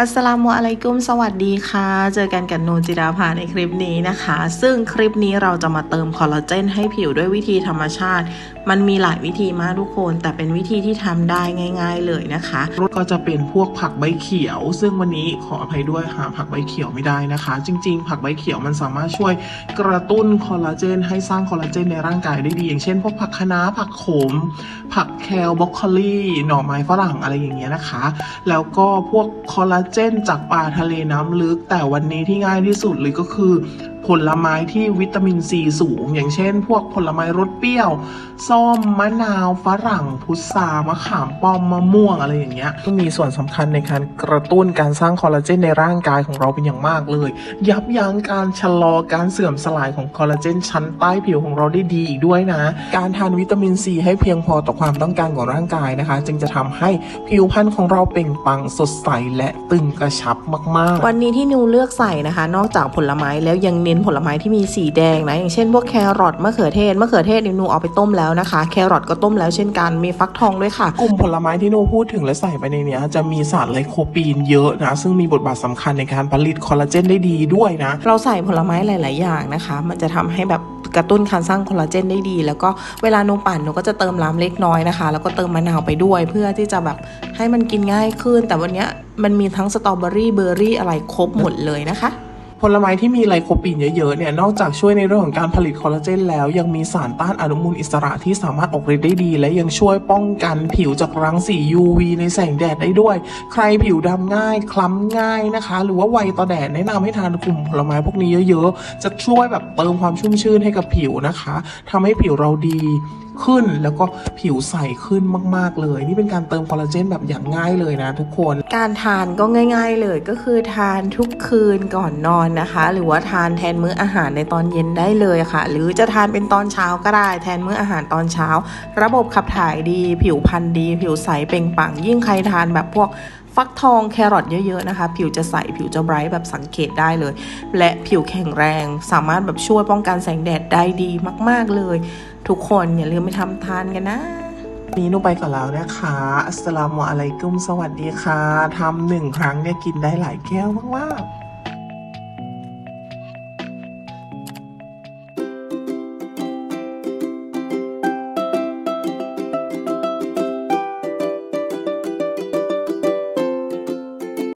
อัสสลามุอะลัยกุมสวัสดีค่ะ เจอกันกับนูจิราภาในคลิปนี้นะคะ ซึ่งคลิปนี้เราจะมาเติมคอลลาเจนให้ผิวด้วยวิธีธรรมชาติ มันมีหลายวิธีมากทุกคน แต่เป็นวิธีที่ทำได้ง่าย ๆ เลยนะคะรสก็จะเป็นพวกผักใบเขียว ซึ่งวันนี้ขออภัยด้วยหาผักใบเขียวไม่ได้นะคะ จริง ๆ ผักใบเขียวมันสามารถช่วยกระตุ้นคอลลาเจน ให้สร้างคอลลาเจนในร่างกายได้ดี อย่างเช่น พวกผักคะน้าผักโขม ผักแคลบรอกโคลีหน่อไม้ฝรั่งอะไรอย่างเงี้ยนะคะ แล้วก็พวกคอลลาเจนจากปลาทะเลน้ำลึก แต่วันนี้ที่ง่ายที่สุดเลยก็คือ ผลไม้ที่วิตามินซีสูง อย่างเช่น พวกผลไม้รสเปรี้ยวส้มมะนาวฝรั่ง พุทรามะขามป้อมมะม่วงอะไรอย่างเงี้ยก็มีส่วนสำคัญในการกระตุ้นการสร้างคอลลาเจนในร่างกายของเราเป็นอย่างมากเลย ยับยั้งการชะลอการเสื่อมสลายของคอลลาเจนชั้นใต้ผิวของเราได้ดีอีกด้วยนะ การทานวิตามินซีให้เพียงพอต่อความต้องการของร่างกายนะคะ จึงจะทำให้ผิวพรรณของเราเปล่งปลังสดใสและตึงกระชับมากๆ วันนี้ที่นิวเลือกใส่นะคะ นอกจากผลไม้แล้วยังเน้นผลไม้ที่มีสีแดงนะ อย่างเช่นพวกแครอทมะเขือเทศมะเขือเทศนิวเอาไปต้มแล้วนะคะ แครอทก็ต้มแล้วเช่นกันมีฟักทองด้วยค่ะ กลุ่มผลไม้ที่หนูพูดถึงและใส่ไปในเนี้ยจะมีสารไลโคปีนเยอะนะ ซึ่งมีบทบาทสำคัญในการผลิตคอลลาเจนได้ดีด้วยนะ เราใส่ผลไม้หลาย ๆ อย่างนะคะ มันจะทำให้แบบกระตุ้นการสร้างคอลลาเจนได้ดี แล้วก็เวลาหนูปั่นหนูก็จะเติมน้ำเล็กน้อยนะคะ แล้วก็เติมมะนาวไปด้วย เพื่อที่จะแบบให้มันกินง่ายขึ้น แต่วันเนี้ยมันมีทั้งสตรอเบอรี่เบอร์รี่อะไรครบหมดเลยนะคะ ผลไม้ที่มีไลโคปีนเยอะๆเนี่ยนอกจากช่วยในเรื่องของการผลิตคอลลาเจนแล้วยังมีสารต้านอนุมูลอิสระที่สามารถออกฤทธิ์ได้ดี และยังช่วยป้องกันผิวจากรังสี UV ในแสงแดดได้ด้วย ใครผิวดำง่าย คล้ำง่ายนะคะ หรือว่าไวต่อแดดแนะนำให้ทานกลุ่มผลไม้พวกนี้เยอะๆ จะช่วยแบบเติมความชุ่มชื่นให้กับผิวนะคะทำให้ผิวเราดี ขึ้น แล้วก็ผิวใสขึ้นมาก ๆ เลย นี่เป็นการเติมคอลลาเจนแบบอย่างง่ายเลยนะทุกคน การทานก็ง่าย ๆ เลยก็คือทานทุกคืนก่อนนอนนะคะ หรือว่าทานแทนมื้ออาหารในตอนเย็นได้เลยค่ะ หรือจะทานเป็นตอนเช้าก็ได้แทนมื้ออาหารตอนเช้า ระบบขับถ่ายดี ผิวพรรณดี ผิวใสเปล่งปลั่งยิ่งใครทานแบบพวก ฟักทองแครอทเยอะๆนะคะ ผิวจะใสผิวจะไบรท์แบบสังเกตได้เลย และผิวแข็งแรง สามารถแบบช่วยป้องกันแสงแดดได้ดีมาก ๆเลย ทุกคนอย่าลืมไปทำทานกันนะนี้นูไปก่อนแล้วนะคะ อัสสลามุอะลัยกุม สวัสดีค่ะ ทำหนึ่งครั้งเนี่ยกินได้หลายแก้วมาก ๆ